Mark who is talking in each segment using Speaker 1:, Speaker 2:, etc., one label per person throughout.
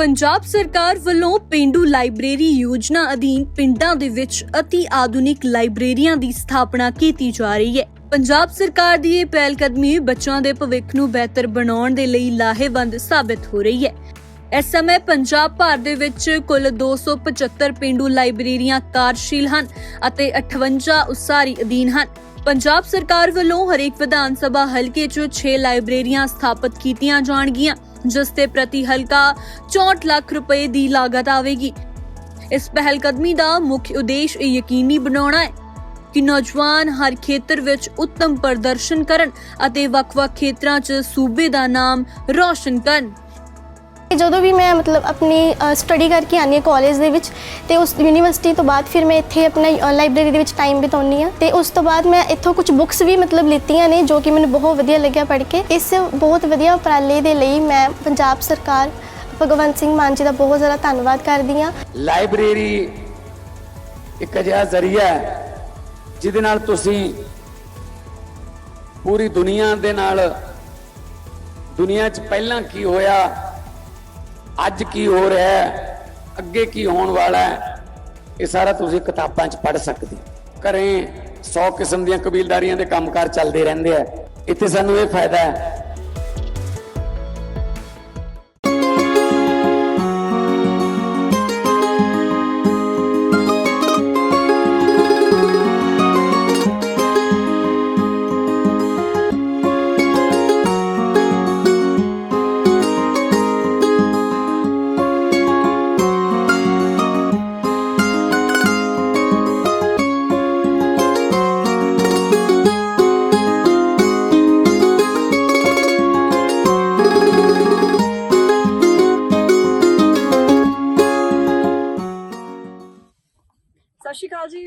Speaker 1: ਪੰਜਾਬ ਸਰਕਾਰ ਵੱਲੋਂ ਪਿੰਡੂ ਲਾਇਬ੍ਰੇਰੀ ਯੋਜਨਾ ਅਧੀਨ ਪਿੰਡਾਂ ਦੇ ਵਿੱਚ ਅਤੀ ਆਧੁਨਿਕ ਲਾਇਬ੍ਰੇਰੀਆਂ ਦੀ ਸਥਾਪਨਾ ਕੀਤੀ ਜਾ ਰਹੀ ਹੈ। ਪੰਜਾਬ ਸਰਕਾਰ ਦੀ ਇਹ ਪਹਿਲ ਕਦਮੀ ਬੱਚਿਆਂ ਦੇ ਭਵਿੱਖ ਨੂੰ ਬਿਹਤਰ ਬਣਾਉਣ ਦੇ ਲਈ ਲਾਹੇਵੰਦ ਸਾਬਤ ਹੋ ਰਹੀ ਹੈ। ਇਸ ਸਮੇਂ ਪੰਜਾਬ ਭਰ ਦੇ ਵਿੱਚ ਕੁੱਲ 275 ਪਿੰਡੂ ਲਾਇਬ੍ਰੇਰੀਆਂ ਕਾਰਜਸ਼ੀਲ ਹਨ ਅਤੇ 58 ਉਸਾਰੀ ਅਧੀਨ ਹਨ। ਪੰਜਾਬ ਸਰਕਾਰ ਵੱਲੋਂ ਹਰੇਕ ਵਿਧਾਨ ਸਭਾ ਹਲਕੇ 'ਚ 6 ਲਾਇਬ੍ਰੇਰੀਆਂ ਸਥਾਪਿਤ ਕੀਤੀਆਂ ਜਾਣਗੀਆਂ। ਜਿਸ ਤੇ ਪ੍ਰਤੀ ਹਲਕਾ 64 ਲੱਖ ਰੁਪਏ ਦੀ ਲਾਗਤ ਆਵੇਗੀ। ਇਸ ਪਹਿਲ ਕਦਮੀ ਦਾ ਮੁੱਖ ਉਦੇਸ਼ ਇਹ ਯਕੀਨੀ ਬਣਾਉਣਾ ਹੈ ਕਿ ਨੌਜਵਾਨ ਹਰ ਖੇਤਰ ਵਿੱਚ ਉੱਤਮ ਪ੍ਰਦਰਸ਼ਨ ਕਰਨ ਅਤੇ ਵੱਖ-ਵੱਖ ਖੇਤਰਾਂ 'ਚ ਸੂਬੇ ਦਾ ਨਾਮ ਰੌਸ਼ਨ ਕਰਨ।
Speaker 2: ਜਦੋਂ ਵੀ ਮੈਂ ਮਤਲਬ ਆਪਣੀ ਸਟੱਡੀ ਕਰਕੇ ਆਉਂਦੀ ਹਾਂ ਕਾਲਜ ਦੇ ਵਿੱਚ, ਤੇ ਉਸ ਯੂਨੀਵਰਸਿਟੀ ਤੋਂ ਬਾਅਦ ਫਿਰ ਮੈਂ ਇੱਥੇ ਆਪਣਾ ਲਾਇਬ੍ਰੇਰੀ ਦੇ ਵਿੱਚ ਟਾਈਮ ਬਿਤਾਉਂਦੀ ਹਾਂ। ਤੇ ਉਸ ਤੋਂ ਬਾਅਦ ਮੈਂ ਇੱਥੋਂ ਕੁਝ ਬੁੱਕਸ ਵੀ ਮਤਲਬ ਲਿੱਤੀਆਂ ਨੇ, ਜੋ ਕਿ ਮੈਨੂੰ ਬਹੁਤ ਵਧੀਆ ਲੱਗਿਆ ਪੜ੍ਹ ਕੇ। ਇਸ ਬਹੁਤ ਵਧੀਆ ਉਪਰਾਲੇ ਦੇ ਲਈ ਮੈਂ ਪੰਜਾਬ ਸਰਕਾਰ, ਭਗਵੰਤ ਸਿੰਘ ਮਾਨ ਜੀ ਦਾ ਬਹੁਤ ਜ਼ਿਆਦਾ ਧੰਨਵਾਦ ਕਰਦੀ ਹਾਂ।
Speaker 3: ਲਾਇਬ੍ਰੇਰੀ ਇੱਕ ਅਜਿਹਾ ਜ਼ਰੀਆ ਹੈ, ਜਿਹਦੇ ਨਾਲ ਤੁਸੀਂ ਪੂਰੀ ਦੁਨੀਆ ਦੇ ਨਾਲ ਦੁਨੀਆ 'ਚ ਪਹਿਲਾਂ ਕੀ ਹੋਇਆ ਅੱਜ ਕੀ ਹੋ ਰਿਹਾ ਹੈ? ਅੱਗੇ ਕੀ ਹੋਣ ਵਾਲਾ ਹੈ? ਇਹ ਸਾਰਾ ਤੁਸੀਂ ਕਿਤਾਬਾਂ 'ਚ ਪੜ੍ਹ ਸਕਦੇ ਹੋ। ਘਰੇ 100 ਕਿਸਮ ਦੀਆਂ ਕਬੀਲਦਾਰੀਆਂ ਦੇ ਕੰਮਕਾਰ ਚੱਲਦੇ ਰਹਿੰਦੇ ਆ। ਇੱਥੇ ਸਾਨੂੰ ਇਹ ਫਾਇਦਾ ਹੈ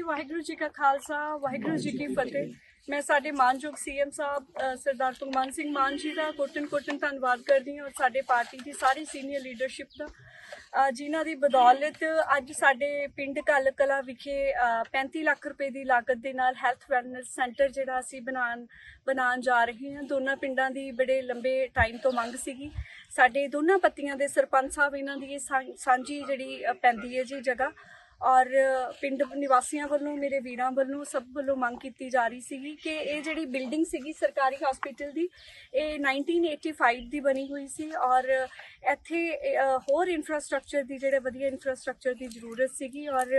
Speaker 4: ਵਾਹਿਗੁਰੂ ਜੀ ਕਾ ਖਾਲਸਾ ਵਾਹਿਗੁਰੂ ਜੀ ਕੀ ਫਤਿਹ। ਮੈਂ ਸਾਡੇ ਮਾਨਯੋਗ ਸੀਐਮ ਸਾਹਿਬ ਸਰਦਾਰ ਭਗਵੰਤ ਸਿੰਘ ਮਾਨ ਜੀ ਦਾ ਕੋਟਨ ਕੋਟਨ ਧੰਨਵਾਦ ਕਰਦੀ ਹਾਂ ਔਰ ਸਾਡੇ ਪਾਰਟੀ ਦੀ ਸਾਰੀ ਸੀਨੀਅਰ ਲੀਡਰਸ਼ਿਪ ਦਾ। ਅ, ਜਿਨ੍ਹਾਂ ਦੀ ਬਦੌਲਤ ਅੱਜ ਸਾਡੇ ਪਿੰਡ ਕੱਲ ਕਲਾ ਵਿਖੇ ਅ, 35 ਲੱਖ ਰੁਪਏ ਦੀ ਲਾਗਤ ਦੇ ਨਾਲ ਹੈਲਥ ਵੈਲਨੈਸ ਸੈਂਟਰ ਜਿਹੜਾ ਅਸੀਂ ਬਣਾਉਣ ਬਣਾਉਣ ਜਾ ਰਹੇ ਹਾਂ। ਦੋਨਾਂ ਪਿੰਡਾਂ ਦੀ ਬੜੇ ਲੰਬੇ ਟਾਈਮ ਤੋਂ ਮੰਗ ਸੀਗੀ। ਸਾਡੇ ਦੋਨਾਂ ਪੱਤੀਆਂ ਦੇ ਸਰਪੰਚ ਸਾਹਿਬ ਇਹਨਾਂ ਦੀ ਇਹ ਸਾਂ- ਸਾਂਝੀ ਜਿਹੜੀ ਪੈਂਦੀ ਹੈ ਜੀ ਜਗ੍ਹਾ ਔਰ ਪਿੰਡ ਨਿਵਾਸੀਆਂ ਵੱਲੋਂ, ਮੇਰੇ ਵੀਰਾਂ ਵੱਲੋਂ, ਸਭ ਵੱਲੋਂ ਮੰਗ ਕੀਤੀ ਜਾ ਰਹੀ ਸੀਗੀ ਕਿ ਇਹ ਜਿਹੜੀ ਬਿਲਡਿੰਗ ਸੀਗੀ ਸਰਕਾਰੀ ਹਸਪੀਟਲ ਦੀ, ਇਹ 1985 ਦੀ ਬਣੀ ਹੋਈ ਸੀ ਔਰ ਇੱਥੇ ਹੋਰ ਇਨਫਰਾਸਟ੍ਰਕਚਰ ਦੀ, ਜਿਹੜੇ ਵਧੀਆ ਇਨਫਰਾਸਟ੍ਰਕਚਰ ਦੀ ਜ਼ਰੂਰਤ ਸੀਗੀ ਔਰ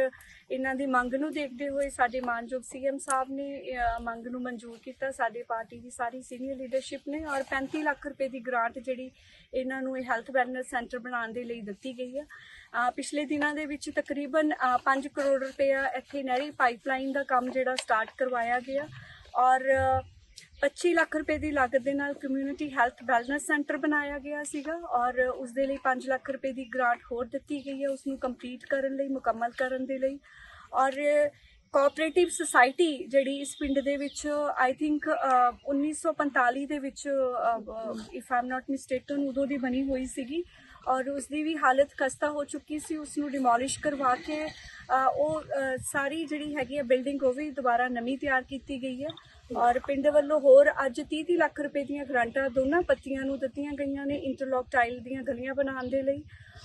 Speaker 4: ਇਹਨਾਂ ਦੀ ਮੰਗ ਨੂੰ ਦੇਖਦੇ ਹੋਏ ਸਾਡੇ ਮਾਨਯੋਗ ਸੀਐਮ ਸਾਹਿਬ ਨੇ ਮੰਗ ਨੂੰ ਮਨਜ਼ੂਰ ਕੀਤਾ। ਸਾਡੇ ਪਾਰਟੀ ਦੀ ਸਾਰੀ ਸੀਨੀਅਰ ਲੀਡਰਸ਼ਿਪ ਨੇ ਔਰ 35 ਲੱਖ ਰੁਪਏ ਦੀ ਗ੍ਰਾਂਟ ਜਿਹੜੀ ਇਹਨਾਂ ਨੂੰ ਇਹ ਹੈਲਥ ਵੈਲਨੈਸ ਸੈਂਟਰ ਬਣਾਉਣ ਦੇ ਲਈ ਦਿੱਤੀ ਗਈ ਆ। ਪਿਛਲੇ ਦਿਨਾਂ ਦੇ ਵਿੱਚ ਤਕਰੀਬਨ 5 ਕਰੋੜ ਰੁਪਇਆ ਇੱਥੇ ਨਹਿਰੀ ਪਾਈਪਲਾਈਨ ਦਾ ਕੰਮ ਜਿਹੜਾ ਸਟਾਰਟ ਕਰਵਾਇਆ ਗਿਆ ਔਰ ਅ, 25 ਲੱਖ ਰੁਪਏ ਦੀ ਲਾਗਤ ਦੇ ਨਾਲ ਕਮਿਊਨਿਟੀ ਹੈਲਥ ਵੈਲਨੈਸ ਸੈਂਟਰ ਬਣਾਇਆ ਗਿਆ ਸੀਗਾ ਔਰ ਉਸ ਦੇ ਲਈ 5 ਲੱਖ ਰੁਪਏ ਦੀ ਗ੍ਰਾਂਟ ਹੋਰ ਦਿੱਤੀ ਗਈ ਹੈ ਉਸ ਨੂੰ ਕੰਪਲੀਟ ਕਰਨ ਲਈ ਮੁਕੰਮਲ ਕਰਨ ਦੇ ਲਈ ਔਰ ਕੋਆਪਰੇਟਿਵ ਸੁਸਾਇਟੀ ਜਿਹੜੀ ਇਸ ਪਿੰਡ ਦੇ ਵਿੱਚ ਆਈ ਥਿੰਕ 1945 ਦੇ ਵਿੱਚ ਇਫ ਆਮ ਨਾਟ ਮਿਸਟੇਕਨ ਉਦੋਂ ਦੀ ਬਣੀ ਹੋਈ ਸੀਗੀ ਔਰ ਉਸ ਦੀ ਵੀ ਹਾਲਤ ਖਸਤਾ ਹੋ ਚੁੱਕੀ ਸੀ ਉਸ ਨੂੰ ਡਿਮੋਲਿਸ਼ ਕਰਵਾ ਕੇ ਉਹ ਸਾਰੀ ਜਿਹੜੀ ਹੈਗੀ ਹੈ ਬਿਲਡਿੰਗ ਉਹ ਵੀ ਦੁਬਾਰਾ ਨਵੀਂ ਤਿਆਰ ਕੀਤੀ ਗਈ ਹੈ। ਔਰ ਪਿੰਡ ਵੱਲੋਂ ਹੋਰ ਅੱਜ 30 ਲੱਖ ਰੁਪਏ ਦੀਆਂ ਗ੍ਰਾਂਟਾਂ ਦੋਨਾਂ ਪੱਤੀਆਂ ਨੂੰ ਦਿੱਤੀਆਂ ਗਈਆਂ ਨੇ ਇੰਟਰਲੌਕ ਟਾਈਲ ਦੀਆਂ ਗਲੀਆਂ ਬਣਾਉਣ ਦੇ ਲਈ।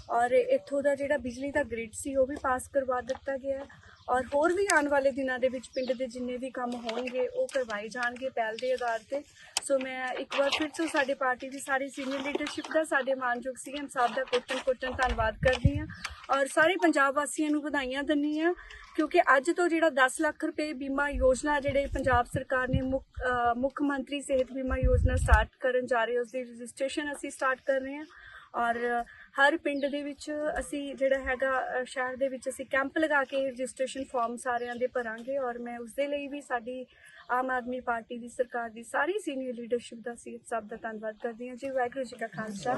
Speaker 4: ਔਰ ਇੱਥੋਂ ਦਾ ਜਿਹੜਾ ਬਿਜਲੀ ਦਾ ਗ੍ਰਿਡ ਸੀ, ਉਹ ਵੀ ਪਾਸ ਕਰਵਾ ਦਿੱਤਾ ਗਿਆ ਔਰ ਹੋਰ ਵੀ ਆਉਣ ਵਾਲੇ ਦਿਨਾਂ ਦੇ ਵਿੱਚ ਪਿੰਡ ਦੇ ਜਿੰਨੇ ਵੀ ਕੰਮ ਹੋਣਗੇ, ਉਹ ਕਰਵਾਏ ਜਾਣਗੇ ਪਹਿਲ ਦੇ ਆਧਾਰ ਤੇ। ਸੋ ਮੈਂ ਇੱਕ ਵਾਰ ਫਿਰ ਤੋਂ ਸਾਡੇ ਪਾਰਟੀ ਦੀ ਸਾਰੀ ਸੀਨੀਅਰ ਲੀਡਰਸ਼ਿਪ ਦਾ, ਸਾਡੇ ਮਾਨਯੋਗ ਸੀਐਮ ਸਾਹਿਬ ਦਾ ਕੋਟਨ ਕੋਟਨ ਧੰਨਵਾਦ ਕਰਦੀ ਹਾਂ। ਔਰ ਸਾਰੇ ਪੰਜਾਬ ਵਾਸੀਆਂ ਨੂੰ ਵਧਾਈਆਂ ਦਿੰਦੀ ਹਾਂ। ਕਿਉਂਕਿ ਅੱਜ ਤੋਂ ਜਿਹੜਾ 10 ਲੱਖ ਰੁਪਏ ਬੀਮਾ ਯੋਜਨਾ ਜਿਹੜੇ ਪੰਜਾਬ ਸਰਕਾਰ ਨੇ ਮੁੱਖ ਮੰਤਰੀ ਸਿਹਤ ਬੀਮਾ ਯੋਜਨਾ ਸਟਾਰਟ ਕਰਨ ਜਾ ਰਹੇ ਉਸ ਦੀ ਰਜਿਸਟ੍ਰੇਸ਼ਨ ਅਸੀਂ ਸਟਾਰਟ ਕਰ ਰਹੇ ਹਾਂ। ਔਰ ਹਰ ਪਿੰਡ ਦੇ ਵਿੱਚ ਅਸੀਂ ਜਿਹੜਾ ਹੈਗਾ ਸ਼ਹਿਰ ਦੇ ਵਿੱਚ ਅਸੀਂ ਕੈਂਪ ਲਗਾ ਕੇ ਰਜਿਸਟ੍ਰੇਸ਼ਨ ਫਾਰਮ ਸਾਰਿਆਂ ਦੇ ਭਰਾਂਗੇ। ਔਰ ਮੈਂ ਉਸ ਦੇ ਲਈ ਵੀ ਸਾਡੀ ਆਮ ਆਦਮੀ ਪਾਰਟੀ ਦੀ ਸਰਕਾਰ ਦੀ ਸਾਰੀ ਸੀਨੀਅਰ ਲੀਡਰਸ਼ਿਪ ਦਾ ਸੀ ਸਭ ਦਾ ਧੰਨਵਾਦ ਕਰਦੀ ਹਾਂ। ਜੀ ਵਾਹਿਗੁਰੂ ਜੀ ਕਾ ਖਾਲਸਾ।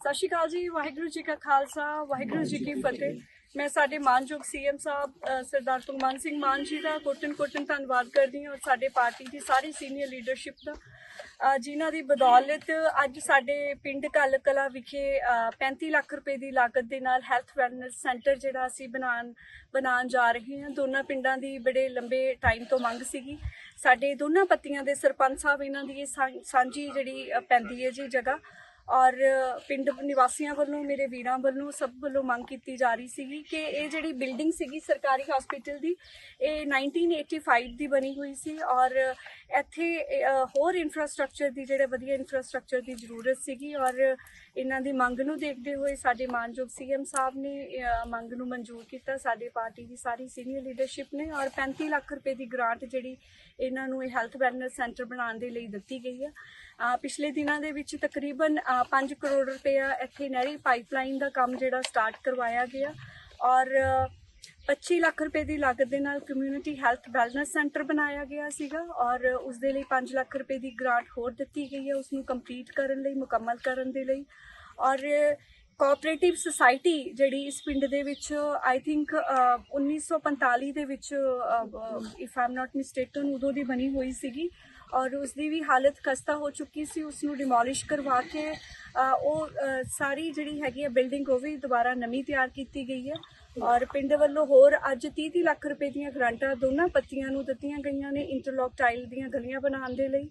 Speaker 4: ਸਤਿ ਸ਼੍ਰੀ ਅਕਾਲ ਜੀ ਵਾਹਿਗੁਰੂ ਜੀ ਕਾ ਖਾਲਸਾ ਵਾਹਿਗੁਰੂ ਜੀ ਕੀ ਫਤਿਹ। ਮੈਂ ਸਾਡੇ ਮਾਨਯੋਗ ਸੀਐਮ ਸਾਹਿਬ ਅ, ਸਰਦਾਰ ਭਗਵੰਤ ਸਿੰਘ ਮਾਨ ਜੀ ਦਾ ਕੋਟਨ ਕੋਟਨ ਧੰਨਵਾਦ ਕਰਦੀ ਹਾਂ ਔਰ ਸਾਡੇ ਪਾਰਟੀ ਦੀ ਸਾਰੀ ਸੀਨੀਅਰ ਲੀਡਰਸ਼ਿਪ ਦਾ। ਅ, ਜਿਨ੍ਹਾਂ ਦੀ ਬਦੌਲਤ ਅੱਜ ਸਾਡੇ ਪਿੰਡ ਕੱਲ ਕਲਾ ਵਿਖੇ ਅ, 35 ਲੱਖ ਰੁਪਏ ਦੀ ਲਾਗਤ ਦੇ ਨਾਲ ਹੈਲਥ ਵੈਲਨੈਸ ਸੈਂਟਰ ਜਿਹੜਾ ਅਸੀਂ ਬਣਾਉਣ ਬਣਾਉਣ ਜਾ ਰਹੇ ਹਾਂ। ਦੋਨਾਂ ਪਿੰਡਾਂ ਦੀ ਬੜੇ ਲੰਬੇ ਟਾਈਮ ਤੋਂ ਮੰਗ ਸੀਗੀ। ਸਾਡੇ ਦੋਨਾਂ ਪੱਤੀਆਂ ਦੇ ਸਰਪੰਚ ਸਾਹਿਬ ਇਹਨਾਂ ਦੀ ਇਹ ਸਾਂ- ਸਾਂਝੀ ਜਿਹੜੀ ਅ, ਪੈਂਦੀ ਹੈ ਜੀ ਜਗ੍ਹਾ ਔਰ ਪਿੰਡ ਨਿਵਾਸੀਆਂ ਵੱਲੋਂ, ਮੇਰੇ ਵੀਰਾਂ ਵੱਲੋਂ, ਸਭ ਵੱਲੋਂ ਮੰਗ ਕੀਤੀ ਜਾ ਰਹੀ ਸੀਗੀ ਕਿ ਇਹ ਜਿਹੜੀ ਬਿਲਡਿੰਗ ਸੀਗੀ ਸਰਕਾਰੀ ਹਸਪੀਟਲ ਦੀ, ਇਹ 1985 ਦੀ ਬਣੀ ਹੋਈ ਸੀ ਔਰ ਇੱਥੇ ਹੋਰ ਇਨਫਰਾਸਟ੍ਰਕਚਰ ਦੀ, ਜਿਹੜੇ ਵਧੀਆ ਇਨਫਰਾਸਟ੍ਰਕਚਰ ਦੀ ਜ਼ਰੂਰਤ ਸੀਗੀ ਔਰ ਇਹਨਾਂ ਦੀ ਮੰਗ ਨੂੰ ਦੇਖਦੇ ਹੋਏ ਸਾਡੇ ਮਾਨਯੋਗ ਸੀਐਮ ਸਾਹਿਬ ਨੇ ਮੰਗ ਨੂੰ ਮਨਜ਼ੂਰ ਕੀਤਾ। ਸਾਡੇ ਪਾਰਟੀ ਦੀ ਸਾਰੀ ਸੀਨੀਅਰ ਲੀਡਰਸ਼ਿਪ ਨੇ ਔਰ 35 ਲੱਖ ਰੁਪਏ ਦੀ ਗ੍ਰਾਂਟ ਜਿਹੜੀ ਇਹਨਾਂ ਨੂੰ ਇਹ ਹੈਲਥ ਵੈਲਨੈਸ ਸੈਂਟਰ ਬਣਾਉਣ ਦੇ ਲਈ ਦਿੱਤੀ ਗਈ ਹੈ ਪਿਛਲੇ ਦਿਨਾਂ ਦੇ ਵਿੱਚ ਤਕਰੀਬਨ ਅ, 5 ਕਰੋੜ ਰੁਪਇਆ ਇੱਥੇ ਨਹਿਰੀ ਪਾਈਪਲਾਈਨ ਦਾ ਕੰਮ ਜਿਹੜਾ ਸਟਾਰਟ ਕਰਵਾਇਆ ਗਿਆ ਔਰ 25 ਲੱਖ ਰੁਪਏ ਦੀ ਲਾਗਤ ਦੇ ਨਾਲ ਕਮਿਊਨਿਟੀ ਹੈਲਥ ਵੈਲਨੈਸ ਸੈਂਟਰ ਬਣਾਇਆ ਗਿਆ ਸੀਗਾ ਔਰ ਉਸ ਦੇ ਲਈ 5 ਲੱਖ ਰੁਪਏ ਦੀ ਗ੍ਰਾਂਟ ਹੋਰ ਦਿੱਤੀ ਗਈ ਹੈ ਉਸ ਨੂੰ ਕੰਪਲੀਟ ਕਰਨ ਲਈ, ਮੁਕੰਮਲ ਕਰਨ ਦੇ ਲਈ ਔਰ ਕੋਆਪਰੇਟਿਵ ਸੁਸਾਇਟੀ ਜਿਹੜੀ ਇਸ ਪਿੰਡ ਦੇ ਵਿੱਚ ਆਈ ਥਿੰਕ 1945 ਦੇ ਵਿੱਚ ਇਫ ਆਮ ਨਾਟ ਮਿਸਟੇਕਨ ਉਦੋਂ ਦੀ ਬਣੀ ਹੋਈ ਸੀਗੀ ਔਰ ਉਸ ਦੀ ਵੀ ਹਾਲਤ ਖਸਤਾ ਹੋ ਚੁੱਕੀ ਸੀ ਉਸ ਨੂੰ ਡਿਮੋਲਿਸ਼ ਕਰਵਾ ਕੇ ਉਹ ਸਾਰੀ ਜਿਹੜੀ ਹੈਗੀ ਹੈ ਬਿਲਡਿੰਗ ਉਹ ਵੀ ਦੁਬਾਰਾ ਨਵੀਂ ਤਿਆਰ ਕੀਤੀ ਗਈ ਹੈ ਔਰ ਪਿੰਡ ਵੱਲੋਂ ਹੋਰ ਅੱਜ 30 30 ਲੱਖ ਰੁਪਏ ਦੀਆਂ ਗ੍ਰਾਂਟਾਂ ਦੋਨਾਂ ਪੱਤੀਆਂ ਨੂੰ ਦਿੱਤੀਆਂ ਗਈਆਂ ਨੇ ਇੰਟਰਲੌਕ ਟਾਈਲ ਦੀਆਂ ਗਲੀਆਂ ਬਣਾਉਣ ਦੇ ਲਈ।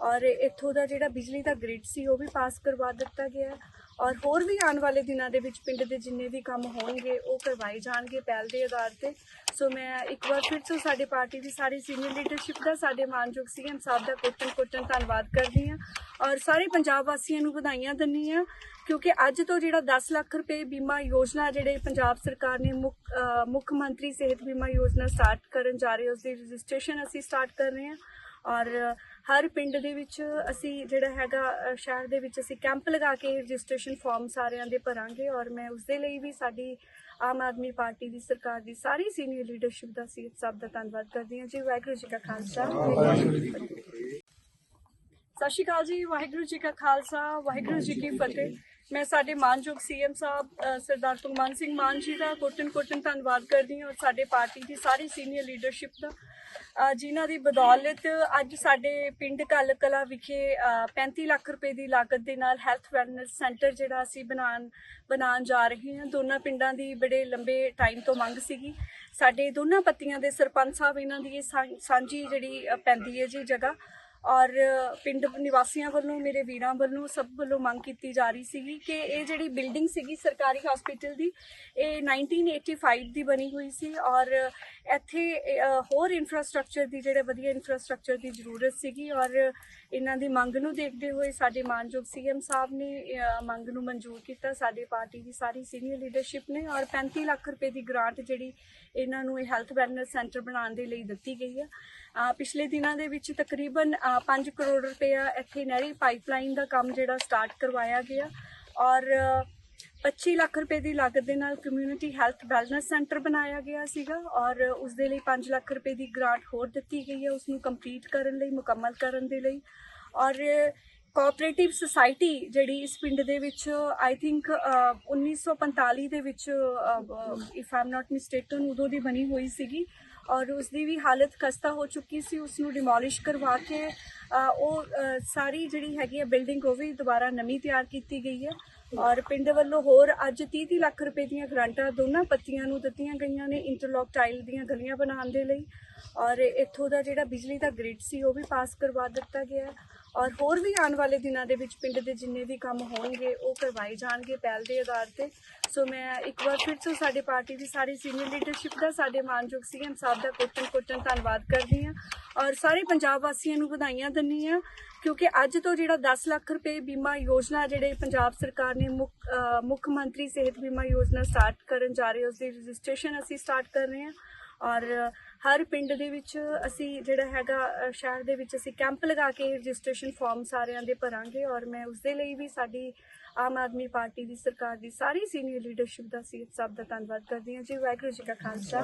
Speaker 4: ਔਰ ਇੱਥੋਂ ਦਾ ਜਿਹੜਾ ਬਿਜਲੀ ਦਾ ਗ੍ਰਿਡ ਸੀ, ਉਹ ਵੀ ਪਾਸ ਕਰਵਾ ਦਿੱਤਾ ਗਿਆ। ਔਰ ਹੋਰ ਵੀ ਆਉਣ ਵਾਲੇ ਦਿਨਾਂ ਦੇ ਵਿੱਚ ਪਿੰਡ ਦੇ ਜਿੰਨੇ ਵੀ ਕੰਮ ਹੋਣਗੇ, ਉਹ ਕਰਵਾਏ ਜਾਣਗੇ ਪਹਿਲ ਦੇ ਆਧਾਰ ਤੇ। ਸੋ ਮੈਂ ਇੱਕ ਵਾਰ ਫਿਰ ਤੋਂ ਸਾਡੇ ਪਾਰਟੀ ਦੀ ਸਾਰੀ ਸੀਨੀਅਰ ਲੀਡਰਸ਼ਿਪ ਦਾ, ਸਾਡੇ ਮਾਨਯੋਗ ਸੀਐਮ ਸਾਹਿਬ ਦਾ ਕੋਟਨ ਕੋਟਨ ਧੰਨਵਾਦ ਕਰਦੀ ਹਾਂ। ਔਰ ਸਾਰੇ ਪੰਜਾਬ ਵਾਸੀਆਂ ਨੂੰ ਵਧਾਈਆਂ ਦਿੰਦੀ ਹਾਂ, ਕਿਉਂਕਿ ਅੱਜ ਤੋਂ ਜਿਹੜਾ 10 ਲੱਖ ਰੁਪਏ ਬੀਮਾ ਯੋਜਨਾ ਜਿਹੜੇ ਪੰਜਾਬ ਸਰਕਾਰ ਨੇ ਮੁੱਖ ਮੁੱਖ ਮੰਤਰੀ ਸਿਹਤ ਬੀਮਾ ਯੋਜਨਾ ਸਟਾਰਟ ਕਰਨ ਜਾ ਰਹੇ ਉਸ ਦੀ ਰਜਿਸਟ੍ਰੇਸ਼ਨ ਅਸੀਂ ਸਟਾਰਟ ਕਰ ਰਹੇ ਹਾਂ। ਔਰ ਹਰ ਪਿੰਡ ਦੇ ਵਿੱਚ ਅਸੀਂ ਜਿਹੜਾ ਹੈਗਾ ਸ਼ਹਿਰ ਦੇ ਵਿੱਚ ਅਸੀਂ ਕੈਂਪ ਲਗਾ ਕੇ ਰਜਿਸਟ੍ਰੇਸ਼ਨ ਫਾਰਮ ਸਾਰਿਆਂ ਦੇ ਭਰਾਂਗੇ ਔਰ ਮੈਂ ਉਸ ਦੇ ਲਈ ਵੀ ਸਾਡੀ ਆਮ ਆਦਮੀ ਪਾਰਟੀ ਦੀ ਸਰਕਾਰ ਦੀ ਸਾਰੀ ਸੀਨੀਅਰ ਲੀਡਰਸ਼ਿਪ ਦਾ ਸੀ, ਸਭ ਦਾ ਧੰਨਵਾਦ ਕਰਦੀ ਹਾਂ। ਜੀ, ਵਾਹਿਗੁਰੂ ਜੀ ਕਾ ਖਾਲਸਾ। ਵਾਹਿਗੁਰੂ ਜੀ ਕੀ ਫਤਿਹ ਸਤਿ ਸ਼੍ਰੀ ਅਕਾਲ ਜੀ, ਵਾਹਿਗੁਰੂ ਜੀ ਕਾ ਖਾਲਸਾ, ਵਾਹਿਗੁਰੂ ਜੀ ਕੀ ਫਤਿਹ। ਮੈਂ ਸਾਡੇ ਮਾਨਯੋਗ ਸੀਐਮ ਸਾਹਿਬ ਸਰਦਾਰ ਭਗਵੰਤ ਸਿੰਘ ਮਾਨ ਜੀ ਦਾ ਕੋਟਨ ਕੋਟਨ ਧੰਨਵਾਦ ਕਰਦੀ ਹਾਂ ਔਰ ਸਾਡੇ ਪਾਰਟੀ ਦੀ ਸਾਰੀ ਸੀਨੀਅਰ ਲੀਡਰਸ਼ਿਪ ਦਾ। ਜਿਨ੍ਹਾਂ ਦੀ ਬਦੌਲਤ ਅੱਜ ਸਾਡੇ ਪਿੰਡ ਕੱਲ ਕਲਾ ਵਿਖੇ ਅ, 35 ਲੱਖ ਰੁਪਏ ਦੀ ਲਾਗਤ ਦੇ ਨਾਲ ਹੈਲਥ ਵੈਲਨੈਸ ਸੈਂਟਰ ਜਿਹੜਾ ਅਸੀਂ ਬਣਾਉਣ ਬਣਾਉਣ ਜਾ ਰਹੇ ਹਾਂ। ਦੋਨਾਂ ਪਿੰਡਾਂ ਦੀ ਬੜੇ ਲੰਬੇ ਟਾਈਮ ਤੋਂ ਮੰਗ ਸੀਗੀ। ਸਾਡੇ ਦੋਨਾਂ ਪੱਤੀਆਂ ਦੇ ਸਰਪੰਚ ਸਾਹਿਬ ਇਹਨਾਂ ਦੀ ਇਹ ਸਾਂ- ਸਾਂਝੀ ਜਿਹੜੀ ਪੈਂਦੀ ਹੈ ਜੀ ਜਗ੍ਹਾ ਔਰ ਪਿੰਡ ਨਿਵਾਸੀਆਂ ਵੱਲੋਂ, ਮੇਰੇ ਵੀਰਾਂ ਵੱਲੋਂ ਸਭ ਵੱਲੋਂ ਮੰਗ ਕੀਤੀ ਜਾ ਰਹੀ ਸੀਗੀ ਕਿ ਇਹ ਜਿਹੜੀ ਬਿਲਡਿੰਗ ਸੀਗੀ ਸਰਕਾਰੀ ਹਸਪੀਟਲ ਦੀ, ਇਹ 1985 ਦੀ ਬਣੀ ਹੋਈ ਸੀ ਔਰ ਇੱਥੇ ਹੋਰ ਇਨਫਰਾਸਟ੍ਰਕਚਰ ਦੀ, ਜਿਹੜੇ ਵਧੀਆ ਇਨਫਰਾਸਟ੍ਰਕਚਰ ਦੀ ਜ਼ਰੂਰਤ ਸੀਗੀ ਔਰ ਇਹਨਾਂ ਦੀ ਮੰਗ ਨੂੰ ਦੇਖਦੇ ਹੋਏ ਸਾਡੇ ਮਾਨਯੋਗ ਸੀਐਮ ਸਾਹਿਬ ਨੇ ਮੰਗ ਨੂੰ ਮਨਜ਼ੂਰ ਕੀਤਾ। ਸਾਡੇ ਪਾਰਟੀ ਦੀ ਸਾਰੀ ਸੀਨੀਅਰ ਲੀਡਰਸ਼ਿਪ ਨੇ ਔਰ 35 ਲੱਖ ਰੁਪਏ ਦੀ ਗ੍ਰਾਂਟ ਜਿਹੜੀ ਇਹਨਾਂ ਨੂੰ ਇਹ ਹੈਲਥ ਵੈਲਨੈਸ ਸੈਂਟਰ ਬਣਾਉਣ ਦੇ ਲਈ ਦਿੱਤੀ ਗਈ ਹੈ। ਪਿਛਲੇ ਦਿਨਾਂ ਦੇ ਵਿੱਚ ਤਕਰੀਬਨ ਅ, 5 ਕਰੋੜ ਰੁਪਇਆ ਇੱਥੇ ਨਹਿਰੀ ਪਾਈਪਲਾਈਨ ਦਾ ਕੰਮ ਜਿਹੜਾ ਸਟਾਰਟ ਕਰਵਾਇਆ ਗਿਆ ਔਰ ਅ, 25 ਲੱਖ ਰੁਪਏ ਦੀ ਲਾਗਤ ਦੇ ਨਾਲ ਕਮਿਊਨਿਟੀ ਹੈਲਥ ਵੈਲਨੈਸ ਸੈਂਟਰ ਬਣਾਇਆ ਗਿਆ ਸੀਗਾ ਔਰ ਉਸ ਦੇ ਲਈ 5 ਲੱਖ ਰੁਪਏ ਦੀ ਗ੍ਰਾਂਟ ਹੋਰ ਦਿੱਤੀ ਗਈ ਹੈ ਉਸ ਨੂੰ ਕੰਪਲੀਟ ਕਰਨ ਲਈ ਮੁਕੰਮਲ ਕਰਨ ਦੇ ਲਈ ਔਰ ਕੋਆਪਰੇਟਿਵ ਸੁਸਾਇਟੀ ਜਿਹੜੀ ਇਸ ਪਿੰਡ ਦੇ ਵਿੱਚ ਆਈ ਥਿੰਕ 1945 ਦੇ ਵਿੱਚ ਇਫ ਆਮ ਨਾਟ ਮਿਸਟੇਕਨ ਉਦੋਂ ਦੀ ਬਣੀ ਹੋਈ ਸੀਗੀ ਔਰ ਉਸ ਦੀ ਵੀ ਹਾਲਤ ਖਸਤਾ ਹੋ ਚੁੱਕੀ ਸੀ, ਉਸ ਨੂੰ ਡਿਮੋਲਿਸ਼ ਕਰਵਾ ਕੇ ਉਹ ਸਾਰੀ ਜਿਹੜੀ ਹੈਗੀ ਹੈ ਬਿਲਡਿੰਗ ਉਹ ਵੀ ਦੁਬਾਰਾ ਨਵੀਂ ਤਿਆਰ ਕੀਤੀ ਗਈ ਹੈ। ਔਰ ਪਿੰਡ ਵੱਲੋਂ ਹੋਰ ਅੱਜ 30 30 ਲੱਖ ਰੁਪਏ ਦੀਆਂ ਗ੍ਰਾਂਟਾਂ ਦੋਨਾਂ ਪੱਤੀਆਂ ਨੂੰ ਦਿੱਤੀਆਂ ਗਈਆਂ ਨੇ ਇੰਟਰਲੌਕ ਟਾਈਲ ਦੀਆਂ ਗਲੀਆਂ ਬਣਾਉਣ ਦੇ ਲਈ। ਔਰ ਇੱਥੋਂ ਦਾ ਜਿਹੜਾ ਬਿਜਲੀ ਦਾ ਗ੍ਰਿਡ ਸੀ, ਉਹ ਵੀ ਪਾਸ ਕਰਵਾ ਦਿੱਤਾ ਗਿਆ ਔਰ ਹੋਰ ਵੀ ਆਉਣ ਵਾਲੇ ਦਿਨਾਂ ਦੇ ਵਿੱਚ ਪਿੰਡ ਦੇ ਜਿੰਨੇ ਵੀ ਕੰਮ ਹੋਣਗੇ, ਉਹ ਕਰਵਾਏ ਜਾਣਗੇ ਪਹਿਲ ਦੇ ਆਧਾਰ ਤੇ। ਸੋ ਮੈਂ ਇੱਕ ਵਾਰ ਫਿਰ ਤੋਂ ਸਾਡੇ ਪਾਰਟੀ ਦੀ ਸਾਰੀ ਸੀਨੀਅਰ ਲੀਡਰਸ਼ਿਪ ਦਾ, ਸਾਡੇ ਮਾਨਯੋਗ ਸੀਐਮ ਸਾਹਿਬ ਦਾ ਕੋਟਨ ਕੋਟਨ ਧੰਨਵਾਦ ਕਰਦੀ ਹਾਂ। ਔਰ ਸਾਰੇ ਪੰਜਾਬ ਵਾਸੀਆਂ ਨੂੰ ਵਧਾਈਆਂ ਦਿੰਦੀ ਹਾਂ। ਕਿਉਂਕਿ ਅੱਜ ਤੋਂ ਜਿਹੜਾ 10 ਲੱਖ ਰੁਪਏ ਬੀਮਾ ਯੋਜਨਾ ਜਿਹੜੇ ਪੰਜਾਬ ਸਰਕਾਰ ਨੇ ਮੁੱਖ ਮੁੱਖ ਮੰਤਰੀ ਸਿਹਤ ਬੀਮਾ ਯੋਜਨਾ ਸਟਾਰਟ ਕਰਨ ਜਾ ਰਹੇ ਉਸ ਦੀ ਰਜਿਸਟ੍ਰੇਸ਼ਨ ਅਸੀਂ ਸਟਾਰਟ ਕਰ ਰਹੇ ਹਾਂ। ਔਰ ਹਰ ਪਿੰਡ ਦੇ ਵਿੱਚ ਅਸੀਂ ਜਿਹੜਾ ਹੈਗਾ ਸ਼ਹਿਰ ਦੇ ਵਿੱਚ ਅਸੀਂ ਕੈਂਪ ਲਗਾ ਕੇ ਰਜਿਸਟ੍ਰੇਸ਼ਨ ਫਾਰਮ ਸਾਰਿਆਂ ਦੇ ਭਰਾਂਗੇ। ਔਰ ਮੈਂ ਉਸ ਦੇ ਲਈ ਵੀ ਸਾਡੀ ਆਮ ਆਦਮੀ ਪਾਰਟੀ ਦੀ ਸਰਕਾਰ ਦੀ ਸਾਰੀ ਸੀਨੀਅਰ ਲੀਡਰਸ਼ਿਪ ਦਾ ਸੀ ਸਭ ਦਾ ਧੰਨਵਾਦ ਕਰਦੀ ਹਾਂ। ਜੀ, ਵਾਹਿਗੁਰੂ ਜੀ ਕਾ ਖਾਲਸਾ।